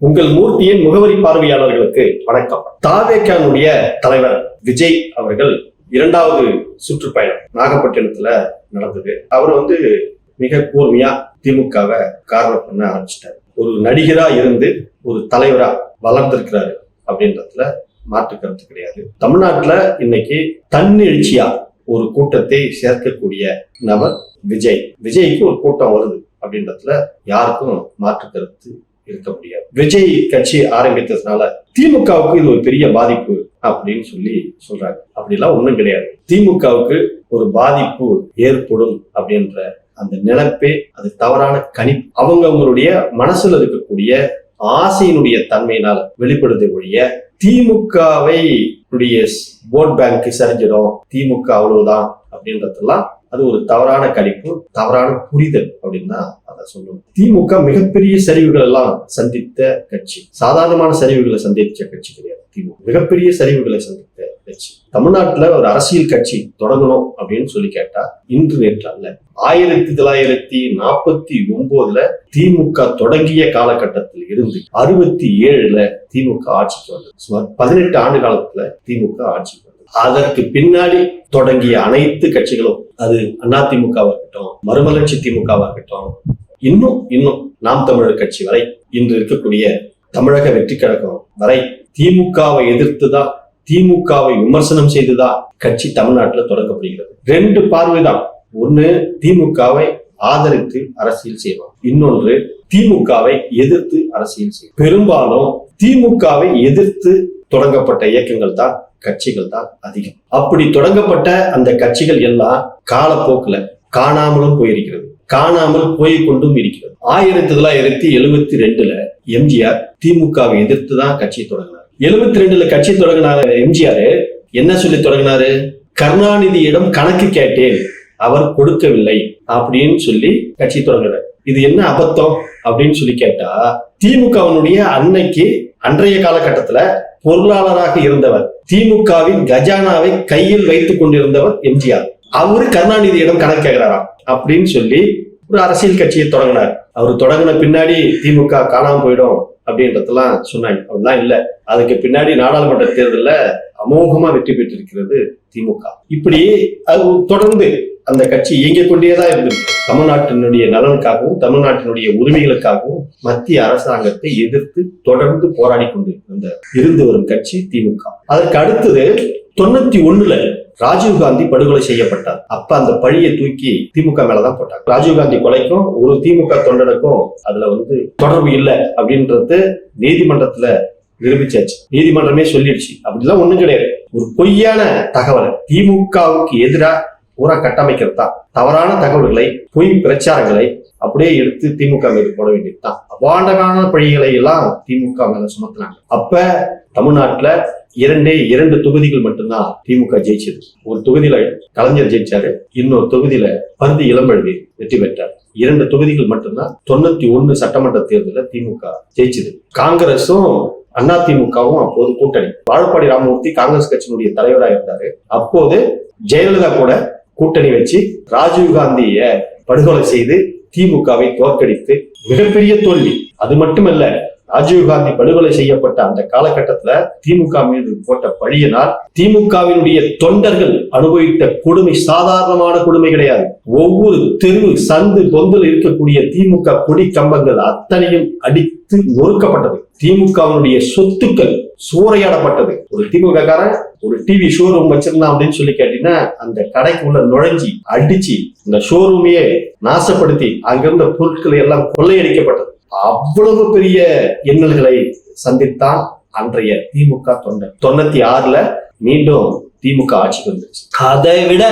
உங்கள் மூர்த்தியின் முகவரி பார்வையாளர்களுக்கு வணக்கம். தாவேக்கானுடைய தலைவர் விஜய் அவர்கள் இரண்டாவது சுற்றுப்பயணம் நாகப்பட்டினத்துல நடந்தது. அவர் வந்து மிக கூர்மையா திமுகவை காரணம் பண்ண ஆரம்பிச்சிட்டார். ஒரு நடிகரா இருந்து ஒரு தலைவரா வளர்ந்திருக்கிறாரு அப்படின்றதுல மாற்று கருத்து கிடையாது. தமிழ்நாட்டுல இன்னைக்கு தன்னெழுச்சியா ஒரு கூட்டத்தை சேர்க்கக்கூடிய நபர் விஜய். விஜய்க்கு ஒரு கூட்டம் வருது அப்படின்றதுல யாருக்கும் மாற்று கருத்து இருக்க முடியாது. விஜய் கட்சி ஆரம்பித்ததுனால திமுகவுக்கு இது ஒரு பெரிய பாதிப்பு அப்படின்னு சொல்லி சொல்றாங்க அப்படிலாம் ஒண்ணும் கிடையாது. திமுகவுக்கு ஒரு பாதிப்பு ஏற்படும் அப்படின்ற அந்த நினைப்பே அது தவறான கணிப்பு. அவங்க அவங்களுடைய மனசுல இருக்கக்கூடிய ஆசையினுடைய தன்மையினால் வெளிப்படுத்த ஒழிய திமுகவை ஓட் பேங்க் சரிஞ்சிடும். திமுக அவ்வளவுதான் அப்படின்றதெல்லாம் அது ஒரு தவறான கணிப்பு தவறான புரிதல் அப்படின்னு தான் அதை சொல்லணும் திமுக மிகப்பெரிய சரிவுகள் எல்லாம் சந்தித்த கட்சி. சாதாரணமான சரிவுகளை சந்தித்த கட்சி கிடையாது திமுக. மிகப்பெரிய சரிவுகளை சந்தித்த கட்சி. தமிழ்நாட்டுல ஒரு அரசியல் கட்சி தொடங்கணும் அப்படின்னு சொல்லி கேட்டா இன்று நேற்று அல்ல ஆயிரத்தி தொள்ளாயிரத்தி நாற்பத்தி ஒன்பதுல திமுக தொடங்கிய காலகட்டத்தில் இருந்து அறுபத்தி ஏழுல திமுக ஆட்சிக்கு வந்தது. சுமார் பதினெட்டு ஆண்டு காலத்துல திமுக ஆட்சிக்கு வந்தது. அதற்கு பின்னாடி தொடங்கிய அனைத்து கட்சிகளும் அது அதிமுகவா இருக்கட்டும் மறுமலர்ச்சி திமுகவா இருக்கட்டும் இன்னும் இன்னும் நாம் தமிழர் கட்சி வரை இன்று இருக்கக்கூடிய தமிழக வெற்றி கழகம் வரை திமுகவை எதிர்த்துதான் திமுகவை விமர்சனம் செய்துதான் கட்சி தமிழ்நாட்டில் தொடங்கப்படுகிறது. ரெண்டு பார்வைதான் ஒண்ணு திமுகவை ஆதரித்து அரசியல் செய்வோம் இன்னொன்று திமுகவை எதிர்த்து அரசியல் செய்யும் பெரும்பாலும் திமுகவை எதிர்த்து தொடங்கப்பட்ட இயக்கங்கள் தான் கட்சிகள் தான் அதிகம். அப்படி தொடங்கப்பட்ட அந்த கட்சிகள் எல்லாம் காலப்போக்குல காணாமலும் போயிருக்கிறது. காணாமல் போய் கொண்டும் இருக்கிறது. ஆயிரத்தி தொள்ளாயிரத்தி எழுபத்தி ரெண்டுல எம்ஜிஆர் திமுகவை எதிர்த்து தான் கட்சி தொடங்கினார். எழுபத்தி ரெண்டுல கட்சி தொடங்கினார் எம்ஜிஆர் என்ன சொல்லி தொடங்கினாரு? கருணாநிதியிடம் கணக்கு கேட்டேன் அவர் கொடுக்கவில்லை அப்படின்னு சொல்லி கட்சி தொடங்கினார். இது என்ன அபத்தம் அப்படின்னு சொல்லி கேட்டா திமுகவினுடைய அன்னைக்கு அன்றைய காலகட்டத்துல பொருளாளராக இருந்தவர் திமுகவின் கஜானாவை கையில் வைத்துக் கொண்டிருந்தவர் எம்ஜிஆர். அவரு கருணாநிதியிடம் கணக்கு கேட்கிறாராம் அப்படின்னு சொல்லி ஒரு அரசியல் கட்சியை தொடங்கினார். அவர் தொடங்கின பின்னாடி திமுக காணாம போயிடும் அப்படின்றதெல்லாம் சொன்னாங்க. அப்படிலாம் இல்ல. அதுக்கு பின்னாடி நாடாளுமன்ற தேர்தலில் அமோகமா வெற்றி பெற்றிருக்கிறது திமுக. இப்படி அது தொடர்ந்து அந்த கட்சி இயங்கிக் கொண்டேதான் இருந்தது. தமிழ்நாட்டினுடைய நலனுக்காகவும் தமிழ்நாட்டினுடைய உரிமைகளுக்காகவும் மத்திய அரசாங்கத்தை எதிர்த்து தொடர்ந்து போராடி கொண்டு அந்த இருந்து வரும் கட்சி திமுக. அதற்கு அடுத்தது தொண்ணூத்தி ஒண்ணுல ராஜீவ்காந்தி படுகொலை செய்யப்பட்டார். அப்ப அந்த பழியை தூக்கி திமுக மேலதான் போட்டாங்க. ராஜீவ்காந்தி கொலைக்கும் ஒரு திமுக தொண்டனுக்கும் அதுல வந்து தொடர்பு இல்லை அப்படின்றது நீதிமன்றத்துல நிரூபிச்சாச்சு. நீதிமன்றமே சொல்லிடுச்சு. அப்படிலாம் ஒண்ணும் கிடையாது. ஒரு பொய்யான தகவலை திமுகவுக்கு எதிராக பூரா கட்டமைக்கிறது? தான் தவறான தகவல்களை பொய் பிரச்சாரங்களை அப்படியே எடுத்து திமுக மீது போட வேண்டியதுதான். அபாண்டமான பழிகளை எல்லாம் திமுக மேல சுமத்துனாங்க. அப்ப தமிழ்நாட்டுல இரண்டே இரண்டு தொகுதிகள் மட்டும்தான் திமுக ஜெயிச்சது. ஒரு தொகுதியில கலைஞர் ஜெயிச்சாரு இன்னொரு தொகுதியில பந்து இளம்பழுவி வெற்றி பெற்றார். இரண்டு தொகுதிகள் மட்டும்தான் தொண்ணூத்தி ஒண்ணு சட்டமன்ற தேர்தலில் திமுக ஜெயிச்சது. காங்கிரஸும் அதிமுகவும் அப்போது கூட்டணி. வாழப்பாடி ராமமூர்த்தி காங்கிரஸ் கட்சியினுடைய தலைவராக இருந்தாரு. அப்போது ஜெயலலிதா கூட கூட்டணி வச்சு ராஜீவ்காந்திய படுகொலை செய்து திமுகவை தோற்கடித்து மிகப்பெரிய தோல்வி. அது மட்டுமல்ல ராஜீவ்காந்தி படுகொலை செய்யப்பட்ட அந்த காலகட்டத்துல திமுக மீது போட்ட பழியினால் திமுகவினுடைய தொண்டர்கள் அனுபவித்த கொடுமை சாதாரணமான கொடுமை கிடையாது. ஒவ்வொரு தெரு சந்து பொந்தில் இருக்கக்கூடிய திமுக கொடி கம்பங்கள் அத்தனையும் அடி அடித்து நொறுக்கப்பட்டது திமுகவினுடைய சொத்துக்கள் சூறையாடப்பட்டது ஒரு திமுக காரன் ஒரு டிவி ஷோரூம் வச்சிருந்தான் அப்படின்னு சொல்லி கேட்டீங்கன்னா அந்த கடைக்குள்ள நுழைஞ்சி அடிச்சு இந்த ஷோரூமையே நாசப்படுத்தி அங்கிருந்த பொருட்கள் எல்லாம் கொள்ளையடிக்கப்பட்டது. அவ்வளவு பெரிய இன்னல்களை சந்தித்தான் அன்றைய திமுக தொண்டர். தொண்ணூத்தி ஆறுல மீண்டும் திமுக ஆட்சிக்கு வந்துச்சு அதை விட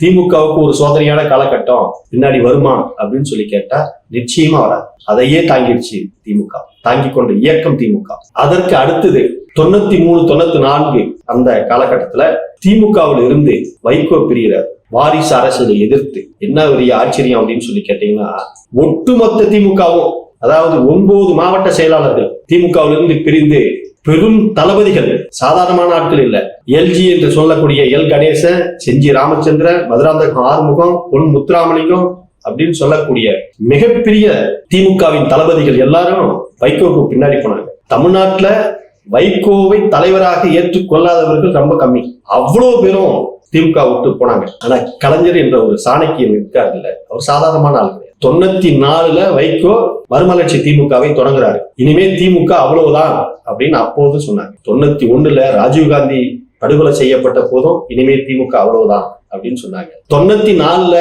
திமுகவுக்கு ஒரு சோதனையான காலகட்டம் பின்னாடி வருமா அப்படின்னு சொல்லி கேட்டா நிச்சயமா வராது. அதையே தாங்கிடுச்சு திமுக. தாங்கி கொண்ட இயக்கம் திமுக. அதற்கு அடுத்தது தொண்ணூத்தி மூணு தொண்ணூத்தி நான்கு அந்த காலகட்டத்துல திமுகவில் இருந்து வைகோ பிரிகிற வாரிசு அரசியலை எதிர்த்து என்ன பெரிய ஆச்சரியம் அப்படின்னு சொல்லி கேட்டீங்கன்னா ஒட்டுமொத்த திமுகவும் அதாவது ஒன்பது மாவட்ட செயலாளர்கள் திமுகவிலிருந்து பிரிந்து பெரும் தளபதிகள் சாதாரணமான ஆட்கள் இல்ல. எல்ஜி என்று சொல்லக்கூடிய எல். கணேசன் செஞ்சி ராமச்சந்திரன் மதுராந்தகம் ஆறுமுகம் பொன் முத்துராமலிங்கம் அப்படின்னு சொல்லக்கூடிய மிகப்பெரிய திமுகவின் தளபதிகள் எல்லாரும் வைகோவுக்கு பின்னாடி போனாங்க. தமிழ்நாட்டுல வைகோவை தலைவராக ஏற்றுக்கொள்ளாதவர்கள் ரொம்ப கம்மி. அவ்வளவு பேரும் திமுக விட்டு போனாங்க. ஆனா கலைஞர் என்ற ஒரு சாணக்கியம் இருக்காரு இல்ல. அவர் சாதாரணமான ஆள் தொண்ணூத்தி நாலுல வைகோ மறுமலர்ச்சி திமுகவை தொடங்குறாரு. இனிமே திமுக அவ்வளவுதான். அப்படின்னு அப்போது சொன்னாங்க. தொண்ணூத்தி ஒண்ணுல ராஜீவ்காந்தி படுகொலை செய்யப்பட்ட போதும் இனிமே திமுக அவ்வளவுதான் அப்படின்னு சொன்னாங்க. தொண்ணூத்தி நாலுல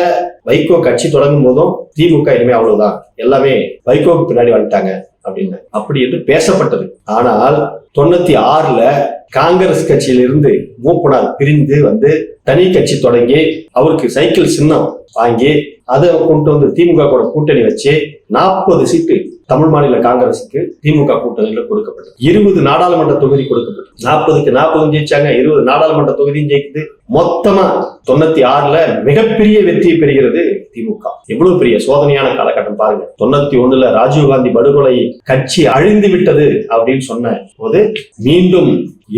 வைகோ கட்சி தொடங்கும் போதும் திமுக இனிமே அவ்வளவுதான். எல்லாமே வைகோக்கு பின்னாடி வந்துட்டாங்க அப்படின்னு. அப்படி என்று பேசப்பட்டது. ஆனால் தொண்ணூத்தி ஆறுல காங்கிரஸ் கட்சியிலிருந்து மூப்பனார் பிரிந்து வந்து தனி கட்சி தொடங்கி அவருக்கு சைக்கிள் சின்னம் வாங்கி அதை கொண்டு வந்து திமுக கூட கூட்டணி வச்சு நாற்பது சீட்டு தமிழ் மாநில காங்கிரசுக்கு திமுக கூட்டணியில் கொடுக்கப்பட்டது. இருபது நாடாளுமன்ற தொகுதி கொடுக்கப்பட்டது. நாற்பதுக்கு நாற்பதும் ஜெயிச்சாங்க இருபது நாடாளுமன்ற தொகுதியும் ஜெயிக்குது. மொத்தமா தொண்ணூத்தி ஆறுல மிகப்பெரிய வெற்றியை பெறுகிறது திமுக. எவ்வளவு பெரிய சோதனையான காலகட்டம் பாருங்க. தொண்ணூத்தி ஒண்ணுல ராஜீவ்காந்தி படுகொலை கட்சி அழிந்து விட்டது அப்படின்னு சொன்ன போது மீண்டும்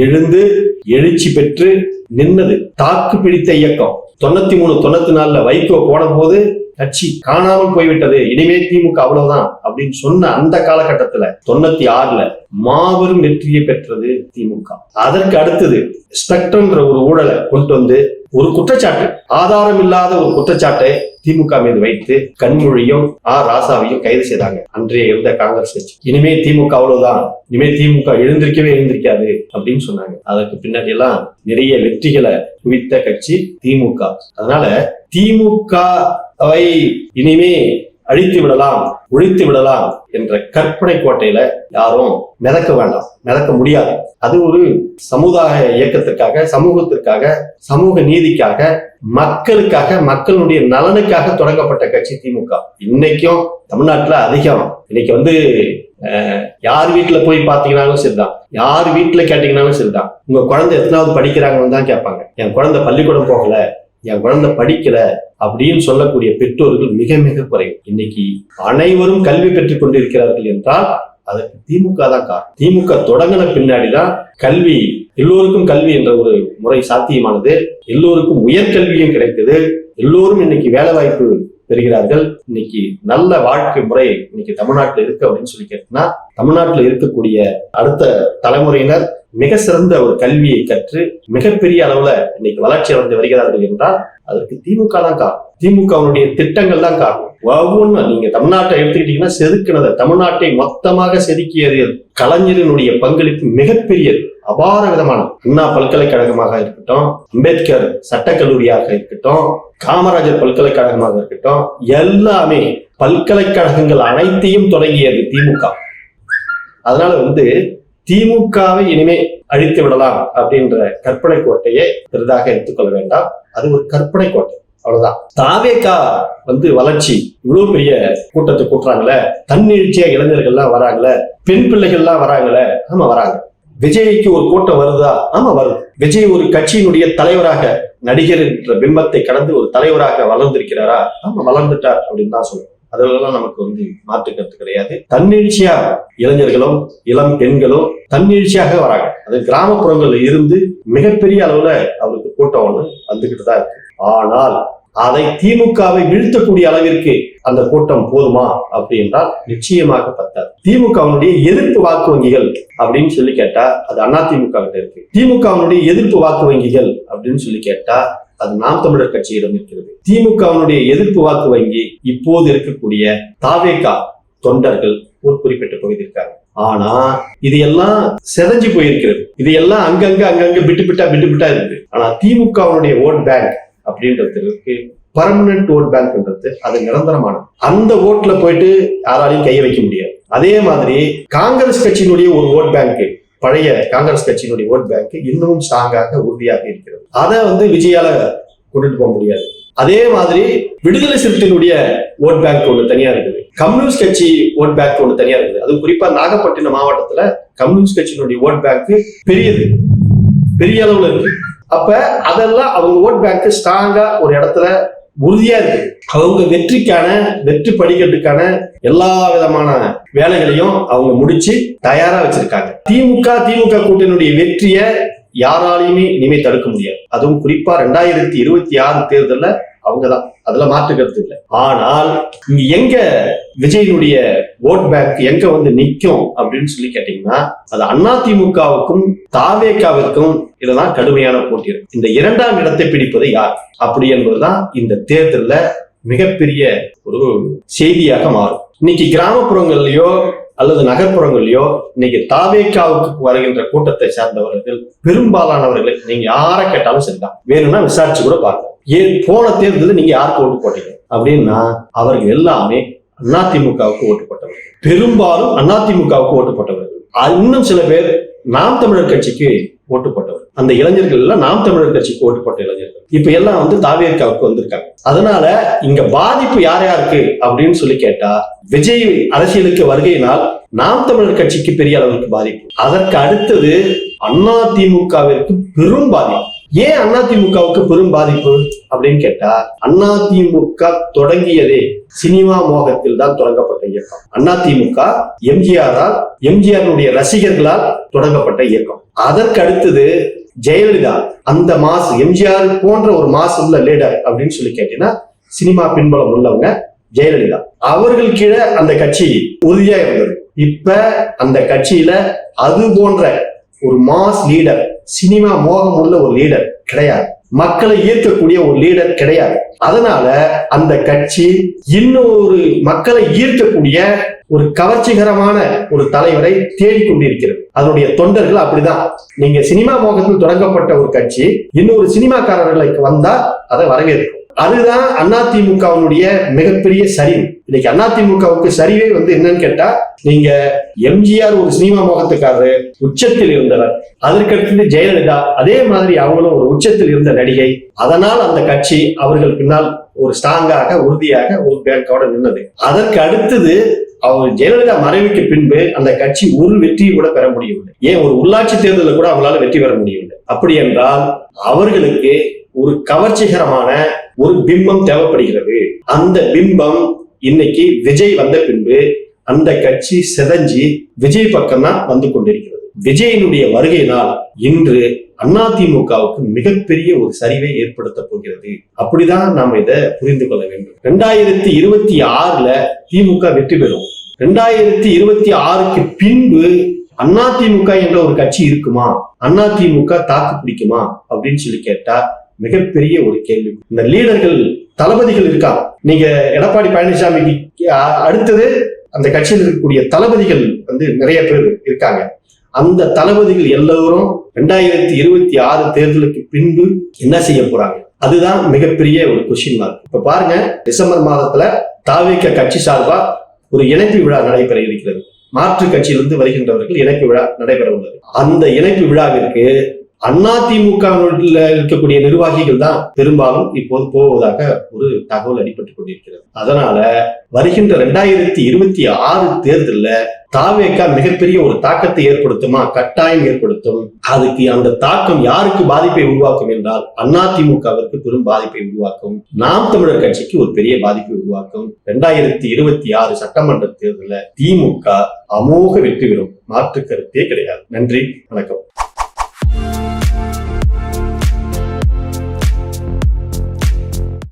எழுந்து எழுச்சி பெற்று நின்னது. தாக்கு பிடித்த இயக்கம். தொண்ணூத்தி மூணு தொண்ணூத்தி நாலுல வைகோ போன போது கட்சி காணாமல் போய்விட்டது இனிமே திமுக அவ்வளவுதான் அப்படின்னு சொன்ன அந்த காலகட்டத்துல தொண்ணூத்தி ஆறுல மாபெரும் வெற்றியை பெற்றது திமுக. அதற்கு அடுத்தது ஸ்பெக்ட்ரம்ன்ற ஒரு ஊழலை கொண்டு வந்து ஒரு குற்றச்சாட்டு ஆதாரம் இல்லாத ஒரு குற்றச்சாட்டை திமுக மீது வைத்து கண்மொழியும் ஆ ராசாவையும் கைது செய்தாங்க. அன்றைய இருந்த காங்கிரஸ் கட்சி. இனிமே திமுக அவ்வளவுதான் இனிமே திமுக எழுந்திருக்கவே எழுந்திருக்காது அப்படின்னு சொன்னாங்க. அதற்கு பின்னாடி எல்லாம் நிறைய வெற்றிகளை குவித்த கட்சி திமுக. அதனால திமுக அவை இனிமே அழித்து விடலாம் ஒழித்து விடலாம் என்ற கற்பனை கோட்டையில யாரும் மிதக்க வேண்டாம் மிதக்க முடியாது. அது ஒரு சமுதாய இயக்கத்திற்காக சமூகத்திற்காக சமூக நீதிக்காக மக்களுக்காக மக்களுடைய நலனுக்காக தொடங்கப்பட்ட கட்சி திமுக. இன்னைக்கும் தமிழ்நாட்டுல அதிகம். இன்னைக்கு வந்து யார் வீட்டுல போய் பாத்தீங்கன்னாலும் சரிதான். யார் வீட்டுல கேட்டீங்கன்னாலும் சரிதான். உங்க குழந்தை எத்தனாவது படிக்கிறாங்கன்னு தான் கேட்பாங்க. என் குழந்தை பள்ளிக்கூடம் போகல. என் குழந்தை படிக்கல அப்படின்னு சொல்லக்கூடிய பெற்றோர்கள் மிக மிக குறைவு. இன்னைக்கு அனைவரும் கல்வி பெற்றுக் கொண்டிருக்கிறார்கள் என்றால் அதற்கு திமுக தான் காரணம். திமுக தொடங்கின பின்னாடிதான் கல்வி எல்லோருக்கும் கல்வி என்ற ஒரு முறை சாத்தியமானது. எல்லோருக்கும் உயர்கல்வியும் கிடைக்குது எல்லோரும் இன்னைக்கு வேலை வாய்ப்பு பெறுகிறார்கள் இன்னைக்கு நல்ல வாழ்க்கை முறை இன்னைக்கு தமிழ்நாட்டில் இருக்கு அப்படின்னு சொல்லி கேட்டோம்னா தமிழ்நாட்டில் இருக்கக்கூடிய அடுத்த தலைமுறையினர் மிக சிறந்த ஒரு கல்வியை கற்று மிகப்பெரிய அளவுல இன்னைக்கு வளர்ச்சி அடைந்து வருகிறார்கள் என்றால் அதற்கு திமுக தான் காரணம். திமுகவுடைய திட்டங்கள் தான் காரணம். ஒவ்வொன்றும் நீங்க தமிழ்நாட்டை எடுத்துக்கிட்டீங்கன்னா செதுக்கினதை தமிழ்நாட்டை மொத்தமாக செதுக்கியது கலைஞரினுடைய பங்களிப்பு மிகப்பெரியது. அபார விதமான அண்ணா பல்கலைக்கழகமாக இருக்கட்டும் அம்பேத்கர் சட்டக்கல்லூரியாக இருக்கட்டும் காமராஜர் பல்கலைக்கழகமாக இருக்கட்டும் எல்லாமே பல்கலைக்கழகங்கள் அனைத்தையும் தொடங்கியது திமுக. அதனால வந்து திமுகவை இனிமே அழித்து விடலாம் அப்படின்ற கற்பனை கோட்டையை பெரிதாக எடுத்துக்கொள்ள வேண்டாம். அது ஒரு கற்பனை கோட்டை அவ்வளவுதான். தாவேக்கா வந்து வளர்ச்சி இவ்வளவு பெரிய கூட்டத்தை கூட்டுறாங்களே தன்னெழுச்சியா இளைஞர்கள்லாம் வராங்களே பெண் பிள்ளைகள்லாம் வராங்களே ஆமா வராங்க. விஜய்க்கு ஒரு கூட்டம் வருதா? ஆமா வருது. விஜய் ஒரு கட்சியினுடைய தலைவராக நடிகர் என்ற பிம்பத்தை கடந்து ஒரு தலைவராக வளர்ந்திருக்கிறாரா? ஆமா வளர்ந்துட்டார் அப்படின்னு தான் சொல்லுவோம் அதெல்லாம் நமக்கு வந்து மாற்று கருத்து கிடையாது. தன்னெழுச்சியா இளைஞர்களும் இளம் பெண்களும் தன்னெழுச்சியாக வராங்க. அது கிராமப்புறங்கள்ல இருந்து மிகப்பெரிய அளவுல அவருக்கு கூட்டம் ஒண்ணு வந்துகிட்டு தான் இருக்கு. ஆனால் அதை திமுகவை வீழ்த்தக்கூடிய அளவிற்கு அந்த கூட்டம் போதுமா? அப்படி என்றால் நிச்சயமாக பத்தாது. திமுகவினுடைய எதிர்ப்பு வாக்கு வங்கிகள் அப்படின்னு சொல்லி கேட்டா அது அதிமுக கிட்ட இருக்கு. திமுகவினுடைய எதிர்ப்பு வாக்கு வங்கிகள் அப்படின்னு சொல்லி கேட்டா அது நாம் தமிழர் கட்சியிடம் இருக்கிறது. திமுகவினுடைய எதிர்ப்பு வாக்கு வங்கி இப்போது இருக்கக்கூடிய தாவேகா தொண்டர்கள் ஒரு குறிப்பிட்ட பகுதி இருக்காங்க. ஆனா இது எல்லாம் செதஞ்சு போயிருக்கிறது. இது எல்லாம் அங்கங்க அங்கங்க பிட்டு பிட்டா பிட்டு பிட்டா இருக்கு. ஆனா திமுகவினுடைய ஓட் பேங்க் அப்படின்றது இருக்கு பர்மனன்ட் ஓட் பேங்க்ன்றது அது நிரந்தரமானது. அந்த ஓட்ல போயிட்டு யாராலையும் கைய வைக்க முடியாது. அதே மாதிரி காங்கிரஸ் கட்சியினுடைய ஒரு ஓட் பேங்க் பழைய காங்கிரஸ் கட்சியினுடைய ஓட் பேங்க் இன்னமும் ஸ்ட்ராங்காக உறுதியாக இருக்கிறது. அதை வந்து விஜயால கொண்டுட்டு போக முடியாது. அதே மாதிரி விடுதலை சிறுத்தையினுடைய ஓட் பேங்க் ஒன்று தனியா இருக்குது. கம்யூனிஸ்ட் கட்சி ஓட் பேங்க் ஒன்று தனியா இருக்குது. அது குறிப்பா நாகப்பட்டினம் மாவட்டத்துல கம்யூனிஸ்ட் கட்சியினுடைய ஓட் பேங்க் பெரியது. பெரிய அளவுல இருக்கு. அப்ப அதெல்லாம் அவங்க ஓட் பேங்க் ஸ்ட்ராங்கா ஒரு இடத்துல உறுதியா இருக்கு. அவங்க வெற்றிக்கான வெற்றி படிக்கட்டுக்கான எல்லா விதமான வேலைகளையும் அவங்க முடிச்சு தயாரா வச்சிருக்காங்க. திமுக திமுக கூட்டணியுடைய வெற்றியை யாராலையுமே இனிமே தடுக்க முடியாது. அதுவும் குறிப்பா ரெண்டாயிரத்தி இருபத்தி ஆறு தேர்தலில் அவங்கதான். அதுல மாற்று கருத்து இல்லை. ஆனால் இங்க எங்க விஜயனுடைய ஓட் பேங்க் எங்க வந்து நிற்கும் அப்படின்னு சொல்லி கேட்டீங்கன்னா அது அதிமுகவுக்கும் தாவேக்காவிற்கும் இதுதான் கடுமையான போட்டி இருக்கு. இந்த இரண்டாம் இடத்தை பிடிப்பது யார்? அப்படி என்பதுதான் இந்த தேர்தலில் மிகப்பெரிய ஒரு செய்தியாக மாறும். இன்னைக்கு கிராமப்புறங்கள்லயோ அல்லது நகர்ப்புறங்கள்லயோ இன்னைக்கு தாவேக்காவுக்கு வருகின்ற கூட்டத்தை சார்ந்தவர்கள் பெரும்பாலானவர்கள் நீங்க யாரை கேட்டாலும் சரிதான். வேணும்னா விசாரிச்சு கூட பாருங்க ஏன் போன தேர்தலில் நீங்க யாருக்கு ஓட்டு போட்டீங்க? அப்படின்னா அவர்கள் எல்லாமே அதிமுகவுக்கு ஓட்டு போட்டவர்கள். பெரும்பாலும் அதிமுகவுக்கு ஓட்டு போட்டவர்கள். இன்னும் சில பேர் நாம் தமிழர் கட்சிக்கு ஓட்டு போட்டவர் அந்த இளைஞர்கள் எல்லாம் நாம் தமிழர் கட்சிக்கு ஓட்டு போட்ட இளைஞர்கள். இப்ப எல்லாம் வந்து தாவேக்காவுக்கு வந்திருக்காங்க. அதனால இங்க பாதிப்பு யார் யாருக்கு அப்படின்னு சொல்லி கேட்டா விஜய் அரசியலுக்கு வருகையினால் நாம் தமிழர் கட்சிக்கு பெரிய அளவுக்கு பாதிப்பு. அதற்கு அடுத்தது அதிமுகவிற்கு பெரும் பாதிப்பு. ஏன் அதிமுகவுக்கு பெரும் பாதிப்பு அப்படின்னு கேட்டா அதிமுக தொடங்கியதே சினிமா மோகத்தில் தான் தொடங்கப்பட்ட இயக்கம். அதிமுக எம்ஜிஆரால் எம்ஜிஆருடைய ரசிகர்களால் தொடங்கப்பட்ட இயக்கம். அதற்கு அடுத்தது ஜெயலலிதா அந்த மாசு எம்ஜிஆர் போன்ற ஒரு மாசு உள்ள லீடர் அப்படின்னு சொல்லி கேட்டீங்கன்னா சினிமா பின்பலம் உள்ளவங்க ஜெயலலிதா. அவர்கள் கீழே அந்த கட்சி உறுதியா இருந்தது. இப்ப அந்த கட்சியில அது போன்ற ஒரு மாஸ் லீடர் சினிமா மோகம் உள்ள ஒரு லீடர் கிடையாது. மக்களை ஈர்க்கக்கூடிய ஒரு லீடர் கிடையாது. அதனால அந்த கட்சி இன்னொரு மக்களை ஈர்க்கக்கூடிய ஒரு கவர்ச்சிகரமான ஒரு தலைவரை தேடிக்கொண்டிருக்கிறது. அதனுடைய தொண்டர்கள் அப்படிதான். நீங்க சினிமா மோகத்தில் தொடங்கப்பட்ட ஒரு கட்சி இன்னொரு சினிமாக்காரர்களுக்கு வந்தா அதை வரவேற்கும். அதுதான் அதிமுகவினுடைய மிகப்பெரிய சரிவு. இன்னைக்கு அதிமுகவுக்கு சரிவே வந்து என்னன்னு கேட்டா நீங்க எம்ஜிஆர் ஒரு சினிமா முகத்துக்காரரு உச்சத்தில் இருந்தவர். அதற்கடுத்தது ஜெயலலிதா அதே மாதிரி அவங்களும் ஒரு உச்சத்தில் இருந்த நடிகை. அதனால் அந்த கட்சி அவர்கள் பின்னால் ஒரு ஸ்ட்ராங்காக உறுதியாக ஒரு பேங்கோட நின்னது. அதற்கு அடுத்தது அவங்க ஜெயலலிதா மறைவுக்கு பின்பு அந்த கட்சி ஒரு வெற்றியை கூட பெற முடியவில்லை. ஏன் ஒரு உள்ளாட்சி தேர்தலில் கூட அவங்களால வெற்றி பெற முடியவில்லை. அப்படி என்றால் அவர்களுக்கு ஒரு கவர்ச்சிகரமான ஒரு பிம்பம் தேவைப்படுகிறது. அந்த பிம்பம் இன்னைக்கு விஜய் வந்த பின்பு அந்த கட்சி செதஞ்சி விஜய் பக்கம் தான் வந்து கொண்டிருக்கிறது. விஜயனுடைய வருகையினால் இன்று அதிமுகவுக்கு மிகப்பெரிய ஒரு சரிவை ஏற்படுத்த போகிறது. அப்படிதான் நாம இதை புரிந்து கொள்ள வேண்டும். ரெண்டாயிரத்தி இருபத்தி ஆறுல திமுக வெற்றி பெறும். ரெண்டாயிரத்தி இருபத்தி ஆறுக்கு பின்பு அதிமுக என்ற ஒரு கட்சி இருக்குமா? அதிமுக தாக்கு பிடிக்குமா? அப்படின்னு சொல்லி கேட்டா மிகப்பெரிய ஒரு கேள்வி. இந்த லீடர்கள் தளபதிகள் இருக்கா நீங்க எடப்பாடி பழனிசாமிக்கு அடுத்தது அந்த கட்சியில் இருக்கக்கூடிய தளபதிகள் வந்து நிறைய பேர் இருக்காங்க. அந்த தளபதிகள் எல்லோரும் ரெண்டாயிரத்தி இருபத்தி ஆறு தேர்தலுக்கு பின்பு என்ன செய்ய போறாங்க? அதுதான் மிகப்பெரிய ஒரு கொஸ்டின் மார்க் இப்ப பாருங்க டிசம்பர் மாதத்துல தாவிக்க கட்சி சார்பா ஒரு இணைப்பு விழா நடைபெற இருக்கிறது. மாற்று கட்சியிலிருந்து வருகின்றவர்கள் இணைப்பு விழா நடைபெற உள்ளது. அந்த இணைப்பு விழாவிற்கு அதிமுக இருக்கக்கூடிய நிர்வாகிகள் தான் பெரும்பாலும் இப்போது போவதாக ஒரு தகவல் அடிபட்டுக் கொண்டிருக்கிறது. அதனால வருகின்ற ரெண்டாயிரத்தி இருபத்தி ஆறு தேர்தல்ல தாவேக்கா மிகப்பெரிய ஒரு தாக்கத்தை ஏற்படுத்துமா? கட்டாயம் ஏற்படுத்தும். அதுக்கு அந்த தாக்கம் யாருக்கு பாதிப்பை உருவாக்கும் என்றால் அதிமுகவிற்கு பெரும் பாதிப்பை உருவாக்கும். நாம் தமிழர் கட்சிக்கு ஒரு பெரிய பாதிப்பை உருவாக்கும். ரெண்டாயிரத்தி இருபத்தி ஆறு சட்டமன்ற தேர்தலில் திமுக அமோக வெற்றி பெறும். மாற்று கருத்தே கிடையாது. நன்றி. வணக்கம்.